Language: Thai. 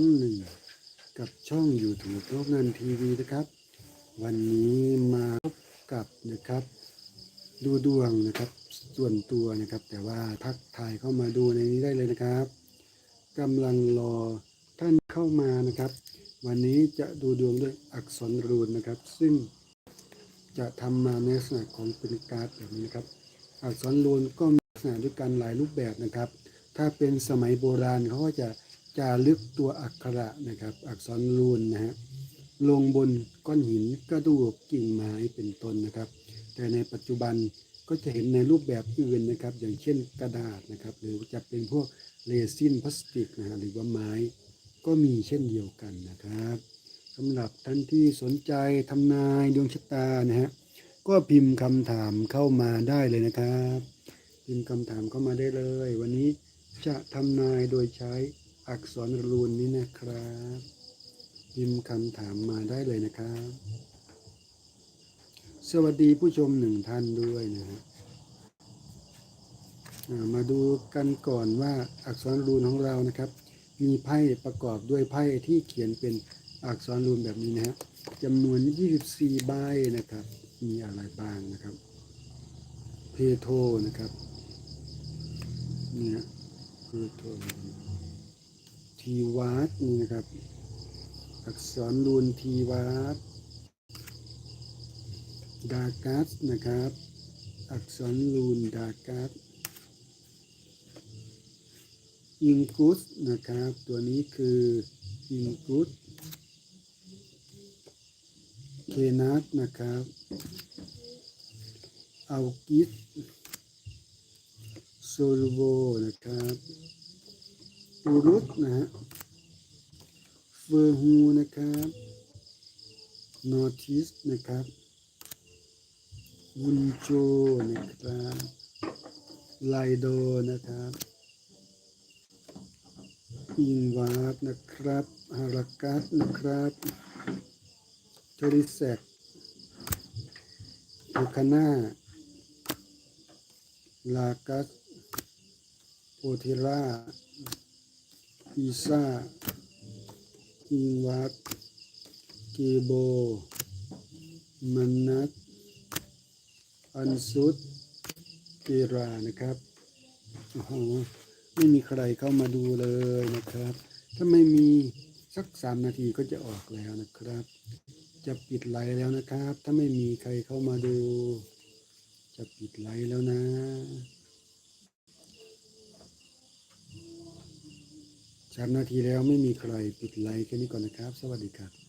รั้งหนึ่ง กับช่อง YouTube โลกนันทีวีนะครับ วันนี้มาพบกับนะครับ ดูดวงนะครับ ส่วนตัวนะครับ แต่ว่าทักทายเข้ามาดูในนี้ได้เลยนะครับกำลังรอท่านเข้ามานะครับ วันนี้จะดูดวงด้วยอักษรรูนนะครับ ซึ่งจะทำมาในลักษณะของเป็นการ์ดแบบนี้นะครับ อักษรรูนก็มีลักษณะด้วยกันหลายรูปแบบนะครับ ถ้าเป็นสมัยโบราณเขาก็จะ จารึกตัวอักขระนะครับ อักษรรูนนะฮะลงบนก้อนหินกระดูกกิ่งไม้เป็นต้นนะครับ แต่ในปัจจุบันก็จะเห็นในรูปแบบอื่นนะครับ อย่างเช่นกระดาษนะครับ หรือจะเป็นพวกเรซินพลาสติกนะฮะหรือว่าไม้ก็มีเช่นเดียวกันนะครับสำหรับท่านที่สนใจทำนายดวงชะตานะฮะก็พิมพ์คำถามเข้ามาได้เลยนะครับ พิมพ์คำถามเข้ามาได้เลย วันนี้จะทำนายโดยใช้ อักษรรูนนี้นะครับ พิมพ์คำถามมาได้เลยนะครับ สวัสดีผู้ชมหนึ่งท่านด้วยนะฮะมาดูกันก่อนว่าอักษรรูนของเรานะครับ มีไพ่ประกอบด้วยไพ่ที่เขียนเป็นอักษรรูนแบบนี้นะฮะจำนวน 24 ใบนะครับ มีอะไรบ้างนะครับ เพโทนะครับ เนี่ยเพโท ทีวัตนี่นะครับ อักษรรูนทีวัตดากัสนะครับ อักษรรูนดากัสอิงกุสนะครับ ตัวนี้คืออิงกุสเคนัสนะครับเอัลกิสโซลโบนะครับ อูรุสนะฮะเฟอร์ฮูนะครับนอทิสนะครับวุนโจนะครับไลโดนะครับอิงวาดนะครับฮารากัสนะครับเทริเซกทูคาน่าลากัสโอเทรา อีซาอิงวาดเกโบ มันนัทอันซุดเกรานะครับโอ้โหไม่มีใครเข้ามาดูเลยนะครับ ถ้าไม่มีสักสามนาทีก็จะออกแล้วนะครับ จะปิดไลฟ์แล้วนะครับ ถ้าไม่มีใครเข้ามาดู จะปิดไลฟ์แล้วนะ 3 นาทีแล้วไม่มีใครปิดไลค์แค่นี้ก่อนนะครับ สวัสดีครับ